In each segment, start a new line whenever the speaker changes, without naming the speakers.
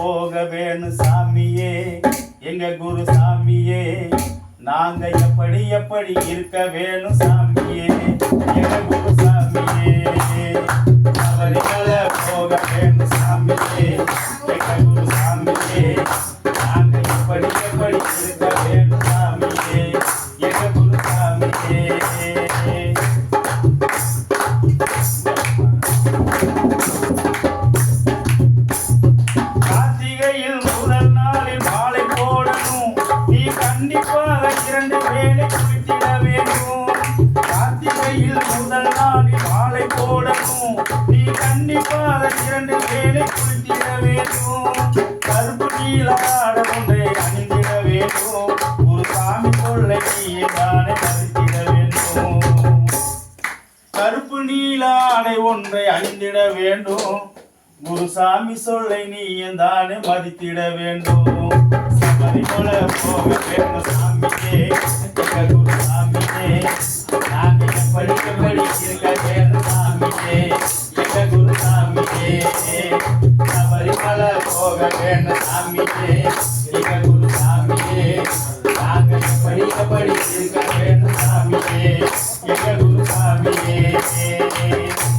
போக வேணும் சாமியே எங்க குரு சாமியே. நாங்க எப்படி எப்படி இருக்க வேணும் சாமியே எங்க குரு சாமியே. போக வேணும் வேலை குளித்திட வேண்டும் கார்த்திகையில் முதல் நாளில் மாலை போடணும் நீ கண்டிப்பாக இரண்டு வேலை குளித்திட வேண்டும் கருப்பு நீலாட ஒன்றை அணிந்திட வேண்டும் ஒரு சாமி கொள்ளை நீயே தானே மதித்திட வேண்டும் கருப்பு நீல ஆடை ஒன்றை அணிந்திட வேண்டும். குருசாமி சொல்லை நீ தானே மதித்திட வேண்டும். சபரிமலை போக வேண்டும் சாமியே. சபரிமலை போக வேண்டும் சாமியே எங்க குருசாமியே நாங்க எப்படி எப்படி இருக்க வேண்டும் சாமியே எங்க குருசாமியே நாற்பது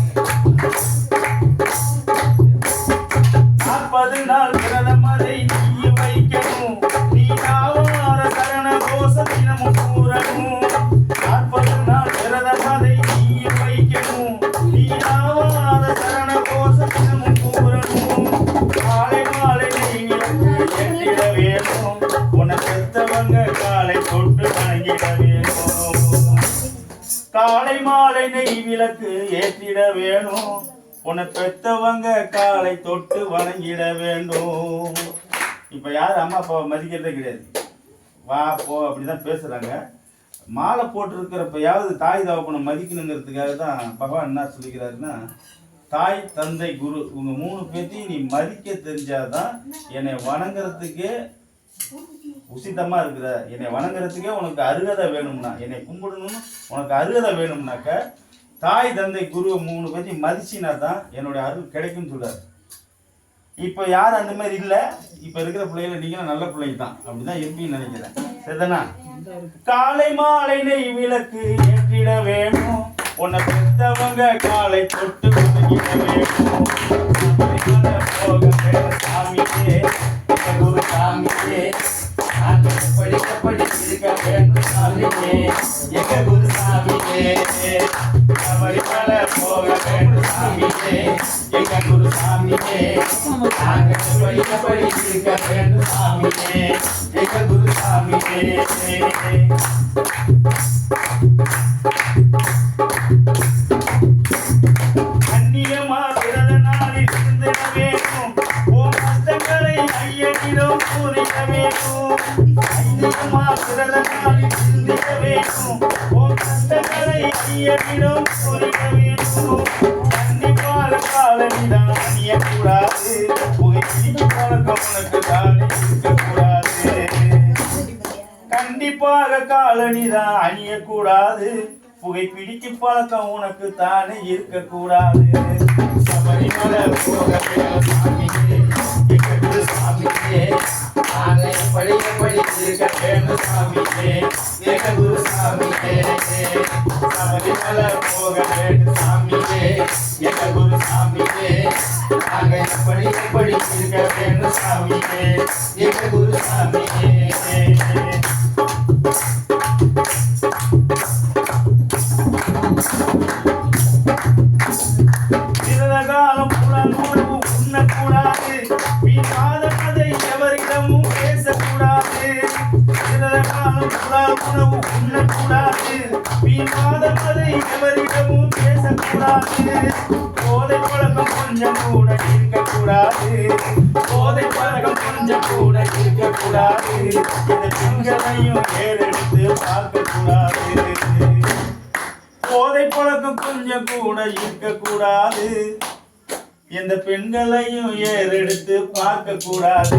காலை மாலை நெய் விளக்கு ஏற்றிட வேணும். உன்னை பெத்தவங்க காலை தொட்டு வணங்கிட வேண்டும். இப்போ யாரும் அம்மா அப்பாவை மதிக்கிறதே கிடையாது. வா போ அப்படிதான் பேசுறாங்க. மாலை போட்டிருக்கிறப்பயாவது தாய் தகப்பனை மதிக்கணுங்கிறதுக்காக தான் பகவான் என்ன சொல்லிக்கிறாருன்னா தாய் தந்தை குரு உங்கள் மூணு பேர்த்தையும் நீ மதிக்க தெரிஞ்சாதான் என்னை வணங்குறதுக்கே உசிதமாக இருக்கிற என்னை வணங்குறதுக்கே உனக்கு அருகதை வேணும்னா என்னை கும்பிடணும்னு உனக்கு அருகதை வேணும்னாக்க தாய் தந்தை குரு மூணு பற்றி மதிச்சினா தான் என்னுடைய அருள் கிடைக்கும்னு சொல்கிறார் இப்போ யார் அந்த மாதிரி இல்லை? இப்போ இருக்கிற பிள்ளைகள நீங்களும் நல்ல பிள்ளைங்க தான் அப்படிதான் இருப்பீங்கன்னு நினைக்கிறேன். சரிதானா? காலை மாலை நெய் விளக்கு ஏற்றிட வேணும். உன்னை பெத்தவங்க காலை தொட்டு வணங்கிட வேணும். போக சாமியே. குரு சாமியே. நாங்கள் படிக்க வேண்டும் சாமியே எங்க குரு சாமியே சபரிமலை போக வேண்டும் சாமியே எங்க குரு சாமியே நாங்க படிக்க படிச்சிருக்க வேண்டும் சாமியே எங்க குரு சாமியே கஷ்டங்களை ஐயனிடம் கூறிட வேண்டும் கண்டிப்பாக அணியக்கூடாது புகைப்பிடிக்கு பழக்கம் உனக்கு தானே இருக்கக்கூடாது கண்டிப்பாக காலணிதான் அணியக்கூடாது புகைப்பிடிக்கு பழக்கம் உனக்கு தானே இருக்கக்கூடாது சபரிமலை போக சாமியே, எங்க குரு சாமியே. இருக்க படிக்க வேணும் சாமியே, எங்க குரு சாமியே. சபரிமலை போக வேண்டும் சாமியே, எங்க குரு சாமியே. சாமியே, எங்க குரு சாமியே உணவு உண்ணக்கூடாது சிறகாலம் புலன் உணவு உண்ணக்கூடாது. வீணாத கதை எவரிடமும் பேசக்கூடாது. போதை பழக்கம் கொஞ்சம் கூட இருக்கக்கூடாது. போதை பழக்கம் கொஞ்சம் கூட இருக்கக்கூடாது. இந்த பெண்களையும் ஏறெடுத்து பார்க்கக்கூடாது. போதை பழக்கம் கொஞ்சம் கூட இருக்கக்கூடாது. இந்த பெண்களையும் ஏறெடுத்து பார்க்க கூடாது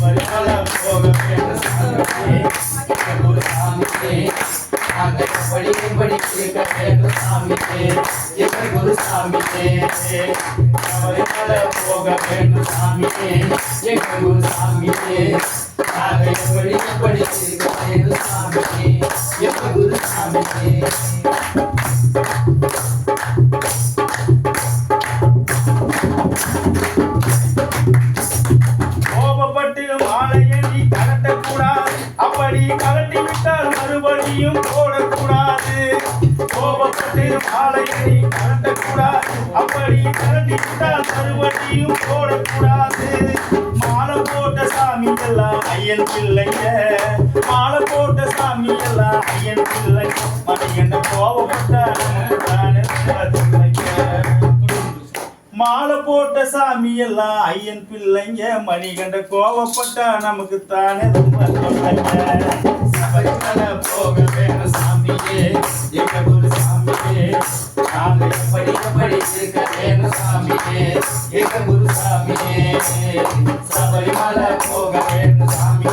பரிமளம் போக வேண்டும். சாமியே,
எங்கள் குரு சாமியே போக நாங்கள் எப்படி எப்படி வேண்டும் சாமியே எங்கள் குரு சாமியே
அப்படி கலட்டி விட்டால் மறுபடியும் போடக்கூடாது. கோபப்பட்டு மாலையை கலட்டக்கூடாது. அப்படி கலட்டி விட்டால் மறுபடியும் போடக்கூடாது. மாலை போட்ட சாமி எல்லாம் ஐயன் பிள்ளைங்க. மாலை போட்ட சாமி எல்லாம் ஐயன் பிள்ளைங்க. மணியன் கோபப்பட்டா நமக்கு தானே பிள்ளைங்க. மாலை போட்ட சாமி எல்லாம் ஐயன் பிள்ளைங்க மணிகண்ட கோவப்பட்டா நமக்கு தானே ரொம்ப
போக வேற சாமியே எங்க ஒரு சாமியே. நாங்க எப்படி எப்படி இருக்க வேணும் சாமியே எங்க ஒரு சாமியே. சபரிமலை போக
வேற சாமி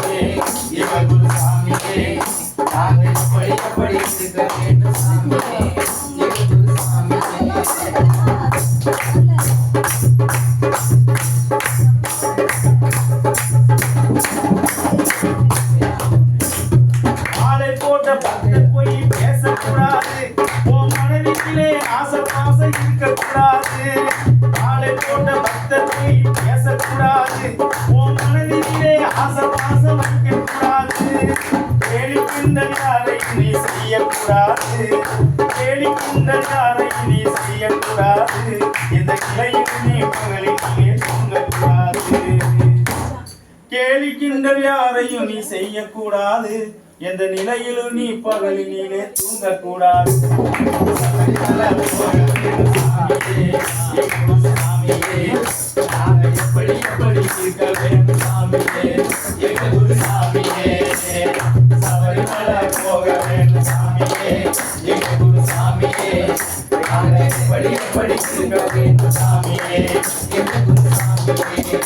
மனதிலே ஆசை பாசம் இருக்கக்கூடாது. மாலை போட்ட பக்தர் போய் பேசக்கூடாது. உன் மனதிலே ஆசை பாசம் இருக்கக்கூடாது கேலி கிண்டல் யாரை நீ செய்யக்கூடாது. கேலி கிண்டல் யாரை நீ செய்யக்கூடாது. இந்த கிளையில் நீ பகலிலே தூங்கக்கூடாது. கேலி கிண்டல் யாரையும் நீ செய்யக்கூடாது. எந்த நிலையிலும் நீ பகலினிலே தூங்கக்கூடாது.
சபரிமலை போக எப்படி எப்படி இருக்க வேண்டும் சாமியே எங்க குரு சாமியே போக வேண்டும் சாமியே எங்க குரு சாமியே எப்படி எப்படி இருக்க வேண்டும் சாமியே எங்க குரு சாமியே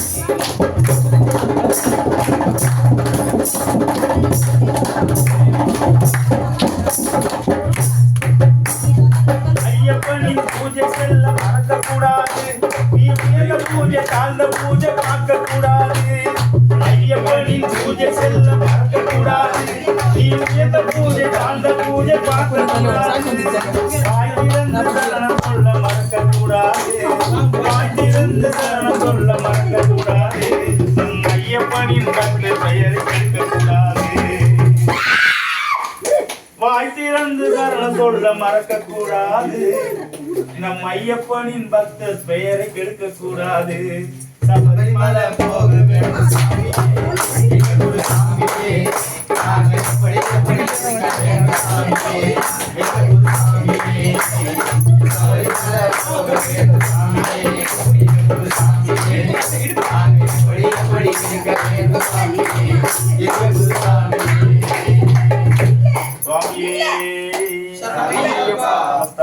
திறந்து சரணம் சொல்ல மறக்க கூடாது நம் ஐயப்பனின் பக்தர் பெயரை கெடுக்க கூடாது
சபரிமலை போக வேண்டும். நாங்க எப்படி